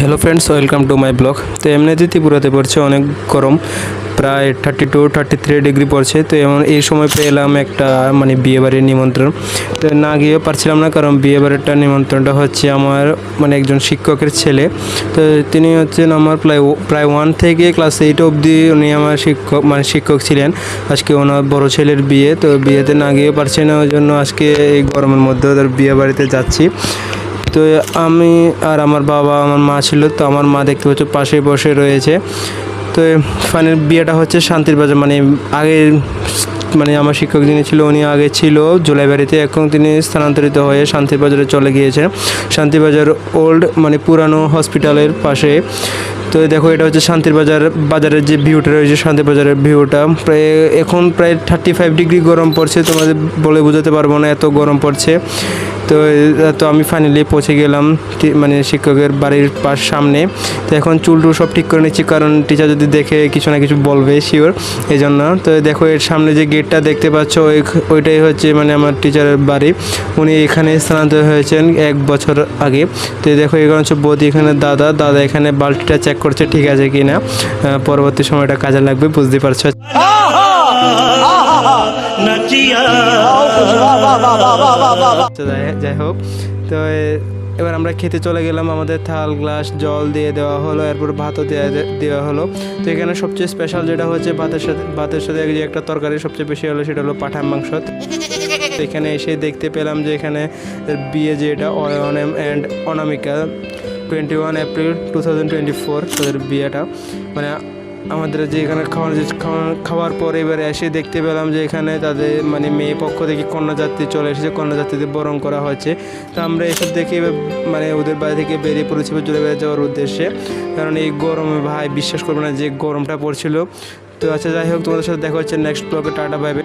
Hello friends welcome to my blog তো এমনিতে ত্রিপুরাতে পড়ছে, অনেক গরম, প্রায় thirty two thirty three degree পড়ছে। তো এমন এই সময় পেলাম একটা মানে বিয়েবাড়ির নিমন্ত্রণ। তো না গিয়েও পারছিলাম না, কারণ বিয়েবাড়িটা নিমন্ত্রণটা হচ্ছে আমার মানে একজন শিক্ষকের ছেলে। তো তিনি হচ্ছেন আমার প্রায় প্রায় ওয়ান থেকে ক্লাস এইট অবধি উনি আমার শিক্ষক মানে শিক্ষক ছিলেন। আজকে ওনার বড় ছেলের বিয়ে, তো বিয়েতে না গিয়ে পারছি না, ওই জন্য আজকে এই গরমের মধ্যে ওদের বিয়ে বাড়িতে যাচ্ছি। তো আমি আর আমার বাবা, আমার মা ছিল, তো আমার মা দেখতে পাচ্ছ পাশে বসে রয়েছে। তো ফাইনাল বিয়েটা হচ্ছে শান্তির বাজার মানে আগে মানে আমার শিক্ষক যিনি ছিল, উনি আগে ছিল জুলাইবাড়িতে এখন তিনি স্থানান্তরিত হয়ে শান্তির বাজারে চলে গিয়েছেন শান্তিবাজার ওল্ড মানে পুরানো হসপিটালের পাশে। তো দেখো, এটা হচ্ছে শান্তির বাজার, বাজারের যে ভিউটা রয়েছে, শান্তির বাজারের ভিউটা প্রায় এখন প্রায় থার্টি ফাইভ ডিগ্রি গরম পড়ছে, তোমাদের বলে বোঝাতে পারব না এত গরম পড়ছে। তো তো আমি ফাইনালি পৌঁছে গেলাম মানে শিক্ষকের বাড়ির পাশ সামনে। তো এখন চুল টুল সব ঠিক করে নিচ্ছি, কারণ টিচার যদি দেখে কিছু না কিছু বলবে শিওর এই জন্য তো দেখো, এর সামনে যে গেটটা দেখতে পাচ্ছ, ওই, ওইটাই হচ্ছে মানে আমার টিচারের বাড়ি। উনি এখানে স্থানান্তর হয়েছেন এক বছর আগে। তো দেখো, এখানে হচ্ছে বৌদি, এখানে দাদা। দাদা এখানে বাল্টিটা চেক করছে, ঠিক আছে কি না? পরবর্তী সময়টা কাজে লাগবে, বুঝতে পারছ? যাই হোক, তো এবার আমরা খেতে চলে গেলাম, আমাদের থাল, গ্লাস, জল দিয়ে দেওয়া হলো, এরপর ভাতও দেওয়া দেওয়া হলো। তো এখানে সবচেয়ে স্পেশাল যেটা হচ্ছে, ভাতের সাথে ভাতের সাথে যে একটা তরকারি সবচেয়ে বেশি হলো, সেটা হলো পাঠার মাংস। এখানে এসে দেখতে পেলাম যে এখানে বিয়ে যে এটা অয়নএম and Anamika twenty one April two thousand twenty four তাদের বিয়েটা। মানে আমাদের যে এখানে খাওয়ার খাওয়ার পর এবারে এসে দেখতে পেলাম যে এখানে তাদের মানে মেয়ে পক্ষ থেকে কন্যাযাত্রী চলে এসেছে, কন্যাযাত্রীদের বরণ করা হয়েছে। তো আমরা এসব দেখে মানে ওদের বাড়ি থেকে বেরিয়ে পড়েছি চলে বেড়ে যাওয়ার উদ্দেশ্যে। কারণ এই গরমে ভাই বিশ্বাস করবে না যে গরমটা পড়ছিল। তো আচ্ছা যাই হোক, তোমাদের সাথে দেখা হচ্ছে নেক্সট ব্লকে টাটা বাইবে